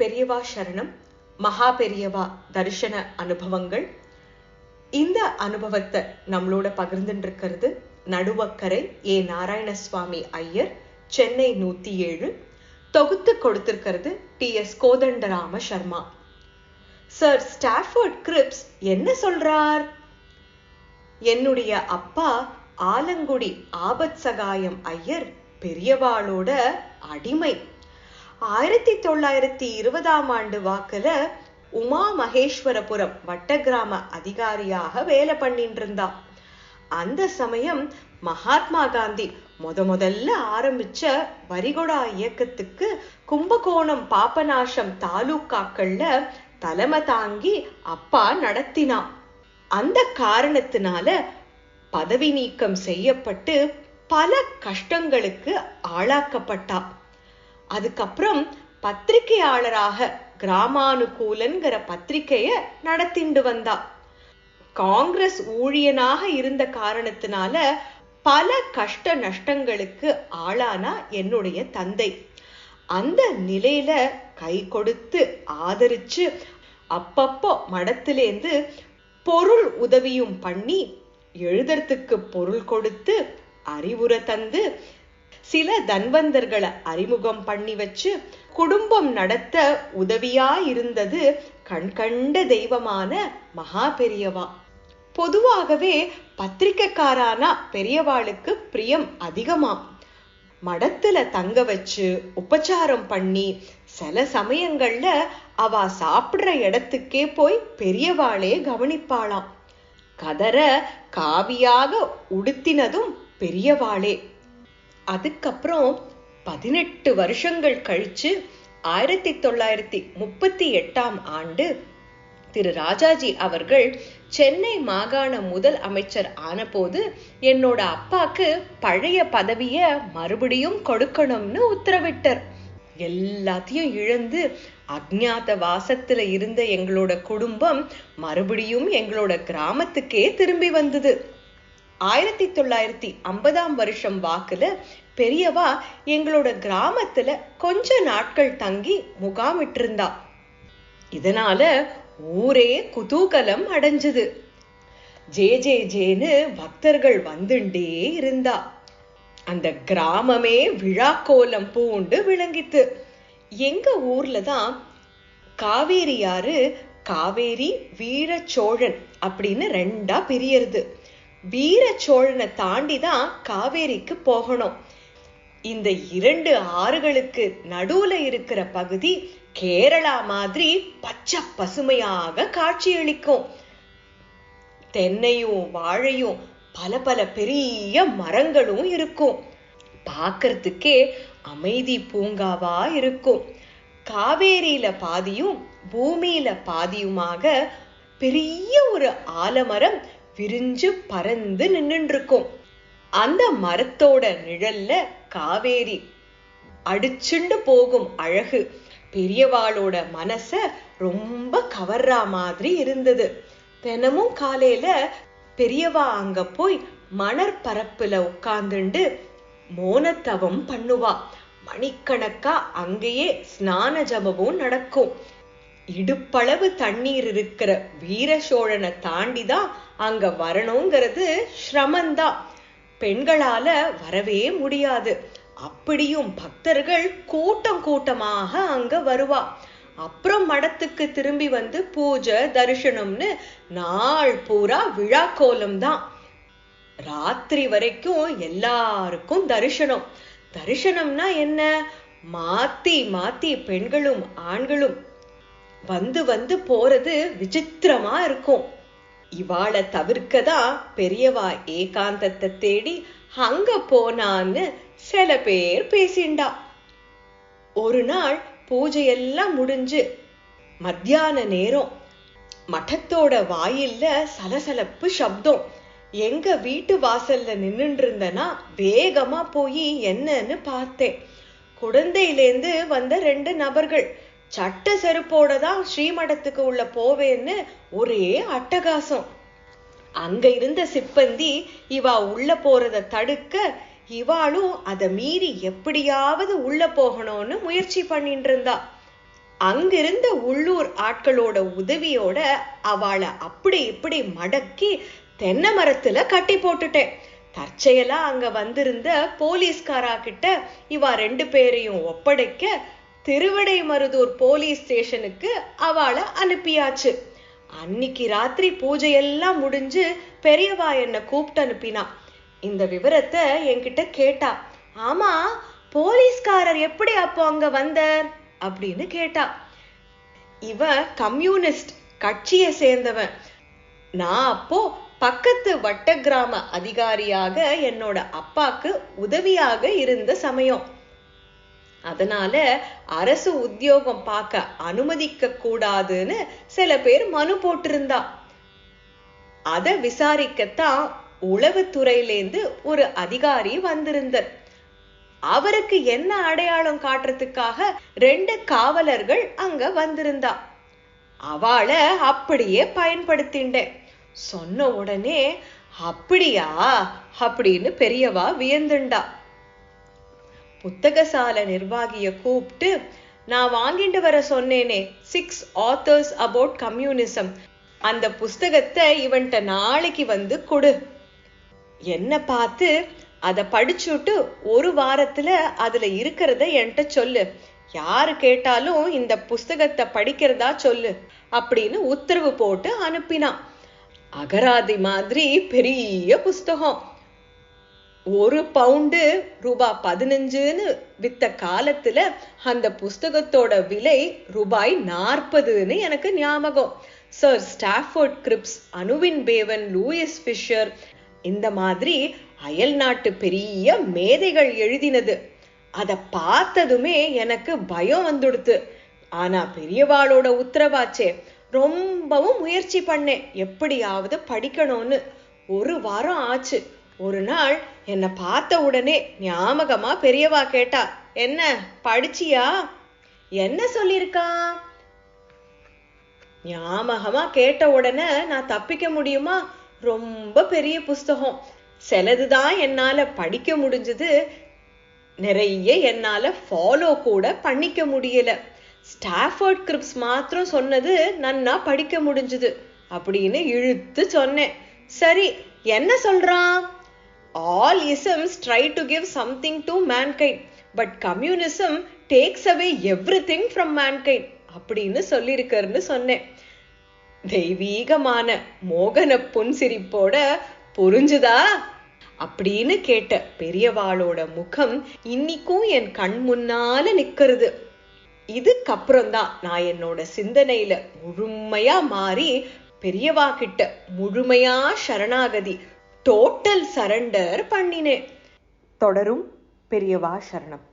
பெரியவா சரணம் மகா பெரியவா தரிசன அனுபவங்கள். இந்த அனுபவத்தை நம்மளோட பகிர்ந்துட்டு நடுவக்கரை ஏ. நாராயணசுவாமி ஐயர் சென்னை நூத்தி ஏழு. தொகுத்து கொடுத்திருக்கிறது T. S. Kothandarama Sharma sir Stafford Cripps என்ன சொல்றார்? என்னுடைய அப்பா ஆலங்குடி ஆபத் சகாயம் ஐயர் பெரியவாளோட அடிமை. ஆயிரத்தி தொள்ளாயிரத்தி இருபதாம் ஆண்டு வாக்குல உமா மகேஸ்வரபுரம் வட்ட கிராம அதிகாரியாக வேலை பண்ணிட்டு இருந்தா அந்த சமயம் மகாத்மா காந்தி முத முதல்ல ஆரம்பிச்ச வரிகொடா இயக்கத்துக்கு கும்பகோணம் பாபநாசம் தாலுக்காக்கள்ல தலைமை தாங்கி அப்பா நடத்தினான். அந்த காரணத்தினால பதவி நீக்கம் செய்யப்பட்டு பல கஷ்டங்களுக்கு ஆளாக்கப்பட்டா அதுக்கப்புறம் பத்திரிகையாளராக கிராமானுகூலன்கிற பத்திரிகைய நடத்திண்டு வந்தா. காங்கிரஸ் ஊழியனாக இருந்த காரணத்தினால பல கஷ்ட நஷ்டங்களுக்கு ஆளானா என்னுடைய தந்தை. அந்த நிலையில கை கொடுத்து ஆதரிச்சு அப்பப்போ மடத்திலேந்து பொருள் உதவியும் பண்ணி எழுதுறதுக்கு பொருள் கொடுத்து அறிவுரை தந்து சில தன்வந்தர்களை அறிமுகம் பண்ணி வச்சு குடும்பம் நடத்த உதவியா இருந்தது கண்கண்ட தெய்வமான மகா பெரியவா. பொதுவாகவே பத்திரிக்கைக்காரானா பெரியவாளுக்கு பிரியம் அதிகமாம். மடத்துல தங்க வச்சு உபச்சாரம் பண்ணி சில சமயங்கள்ல அவ சாப்பிடுற இடத்துக்கே போய் பெரியவாளே கவனிப்பாளாம். கதற காவியாக உடுத்தினதும் பெரியவாளே. அதுக்கப்புறம் பதினெட்டு வருஷங்கள் கழிச்சு ஆயிரத்தி தொள்ளாயிரத்தி முப்பத்தி எட்டாம் ஆண்டு திரு ராஜாஜி அவர்கள் சென்னை மாகாண முதல் அமைச்சர் ஆனபோது என்னோட அப்பாக்கு பழைய பதவிய மறுபடியும் கொடுக்கணும்னு உத்தரவிட்டார். எல்லாத்தையும் இழந்து அஜ்ஞாத வாசத்துல இருந்த எங்களோட குடும்பம் மறுபடியும் எங்களோட கிராமத்துக்கே திரும்பி வந்தது. ஆயிரத்தி தொள்ளாயிரத்தி ஐம்பதாம் வருஷம் வாக்குல பெரியவா எங்களோட கிராமத்துல கொஞ்ச நாட்கள் தங்கி முகாமிட்டிருந்தா. இதனால ஊரே குதூகலம் அடைஞ்சது. ஜே ஜே ஜேன்னு பக்தர்கள் வந்துண்டே இருந்தா. அந்த கிராமமே விழாக்கோலம் பூண்டு விளங்கித்து. எங்க ஊர்ல தான் காவேரி ஆறு காவேரி வீரச்சோழன் அப்படின்னு ரெண்டா பிரியறது. வீர சோழனை தாண்டி தான் காவேரிக்கு போகணும். இந்த இரண்டு ஆறுகளுக்கு நடுவுல இருக்கிற பகுதி கேரளா மாதிரி பச்சை பசுமையாக காட்சியளிக்கும். தென்னையும் வாழையும் பல பல பெரிய மரங்களும் இருக்கும். பார்க்கறதுக்கே அமைதி பூங்காவா இருக்கும். காவேரியில பாதியும் பூமியில பாதியுமாக பெரிய ஒரு ஆலமரம் விரிஞ்சு பறந்து நின்னுட்டு இருக்கும் அந்த மரத்தோட நிழல்ல காவேரி. அடிச்சுண்டு போகும் அழகு. பெரியவாளோட மனச ரொம்ப கவர்றா மாதிரி இருந்தது. தினமும் காலையில பெரியவா அங்க போய் மணற்பரப்புல உட்கார்ந்துண்டு மோனத்தவம் பண்ணுவா. மணிக்கணக்கா அங்கேயே ஸ்நான ஜபமும் நடக்கும். இடுப்பளவு தண்ணீர் இருக்கிற வீர சோழனை தாண்டிதான் அங்க வரணுங்கிறது சிரமந்தான் பெண்களால வரவே முடியாது. அப்படியும் பக்தர்கள் கூட்டம் கூட்டமாக அங்க வருவா. அப்புறம் மடத்துக்கு திரும்பி வந்து பூஜை தரிசனம்னு நாள் பூரா விழா கோலம் தான். ராத்திரி வரைக்கும் எல்லாருக்கும் தரிசனம். தரிசனம்னா என்ன? மாத்தி மாத்தி பெண்களும் ஆண்களும் வந்து வந்து போறது விசித்திரமா இருக்கும். இவாளை தவிர்க்கதான் பெரியவா ஏகாந்தத்தை தேடி அங்க போனான்னு சில பேர் பேசிண்டா. ஒரு நாள் பூஜையெல்லாம் முடிஞ்சு மத்தியான நேரம். மட்டத்தோட வாயில்ல சலசலப்பு சப்தம். எங்க வீட்டு வாசல்ல நின்னுட்டு இருந்தனா வேகமா போய் என்னன்னு பார்த்தேன். குழந்தையிலேந்து வந்த ரெண்டு நபர்கள் சட்ட செருப்போட தான் ஸ்ரீமடத்துக்கு உள்ள போவேன்னு ஒரே அட்டகாசம். அங்க இருந்த சிப்பந்தி இவா உள்ள போறத தடுக்க இவாளும் அதை மீறி எப்படியாவது உள்ள போகணும்னு முயற்சி பண்ணிட்டு இருந்தா அங்கிருந்த உள்ளூர் ஆட்களோட உதவியோட அவளை அப்படி இப்படி மடக்கி தென்னை மரத்துல கட்டி போட்டுட்டேன். தற்செயலா அங்க வந்திருந்த போலீஸ்காரா கிட்ட இவா ரெண்டு பேரையும் ஒப்படைக்க திருவிடைமருதூர் போலீஸ் ஸ்டேஷனுக்கு அவளை அனுப்பியாச்சு. அன்னிக்கு ராத்திரி பூஜையெல்லாம் முடிஞ்சு பெரியவா என்ன கூப்பிட்டு அனுப்பினா. இந்த விவரத்தை என்கிட்ட கேட்டா. ஆமா போலீஸ்காரர் எப்படி அப்போ அங்க வந்தார்? அப்படின்னு கேட்டா. இவ கம்யூனிஸ்ட் கட்சியை சேர்ந்தவன். நான் அப்போ பக்கத்து வட்ட கிராம அதிகாரியாக என்னோட அப்பாக்கு உதவியாக இருந்த சமயம். அதனால அரசு உத்தியோகம் பார்க்க அனுமதிக்க கூடாதுன்னு சில பேர் மனு போட்டிருந்தா. அத விசாரிக்கத்தான் உளவுத்துறையிலேருந்து ஒரு அதிகாரி வந்திருந்தார். அவருக்கு என்ன அடையாளம் காட்டுறதுக்காக ரெண்டு காவலர்கள் அங்க வந்திருந்தா. அவளை அப்படியே பயன்படுத்திண்டேன். சொன்ன உடனே அப்படியா? அப்படின்னு பெரியவா வியந்துண்டா. புத்தகசாலை நிர்வாகிய கூப்பிட்டு நான் வாங்கிட்டு வர சொன்னேனே சிக்ஸ் ஆத்தர்ஸ் அபவுட் கம்யூனிசம் அந்த புஸ்தகத்தை இவன்கிட்ட நாளைக்கு வந்து கொடு. என்ன பார்த்து அதை படிச்சுட்டு ஒரு வாரத்துல அதுல இருக்கிறத என்கிட்ட சொல்லு. யாரு கேட்டாலும் இந்த புஸ்தகத்தை படிக்கிறதா சொல்லு அப்படின்னு உத்தரவு போட்டு அனுப்பினான். அகராதி மாதிரி பெரிய புஸ்தகம். ஒரு பவுண்டு ரூபா பதினஞ்சுன்னு வித்த காலத்துல அந்த புஸ்தகத்தோட விலை ரூபாய் நாற்பதுன்னு எனக்கு ஞாபகம். சர் ஸ்டாஃபோர்ட் கிரிப்ஸ் அனுவின் பேவன் லூயிஸ் ஃபிஷர் இந்த மாதிரி அயல் நாட்டு பெரிய மேதைகள் எழுதினது. அத பார்த்ததுமே எனக்கு பயம் வந்துடுத்து. ஆனா பெரியவாளோட உத்தரவாச்சே. ரொம்பவும் முயற்சி பண்ணேன். எப்படியாவது படிக்கணும்னு. ஒரு வாரம் ஆச்சு. ஒரு நாள் என்னை பார்த்த உடனே ஞாபகமா பெரியவா கேட்டா என்ன படிச்சியா? என்ன சொல்லியிருக்கான்? ஞாபகமா கேட்ட உடனே நான் தப்பிக்க முடியுமா? ரொம்ப பெரிய புஸ்தகம். சிலதுதான் என்னால படிக்க முடிஞ்சது. நிறைய என்னால ஃபாலோ கூட பண்ணிக்க முடியல. ஸ்டாஃபர்ட் கிரிப்ஸ் மாத்திரம் சொன்னது நன்னா படிக்க முடிஞ்சது அப்படின்னு இழுத்து சொன்னேன். சரி என்ன சொல்றான்? All isms try to give something to mankind but communism takes away everything from mankind அப்படின்னு சொல்லியிருக்காருன்னு சொன்னேன். தெய்வீகமான மோகன புன்சிரிப்போட புரிஞ்சுதா? அப்படின்னு கேட்ட பெரியவாளோட முகம் இன்னிக்கும் என் கண் முன்னால நிக்கிறது. இதுக்கப்புறம்தான் நான் என்னோட சிந்தனையில முழுமையா மாறி பெரியவா கிட்ட முழுமையா சரணாகதி டோட்டல் சரண்டர் பண்ணினேன். தொடரும் பெரியவா சரணம்.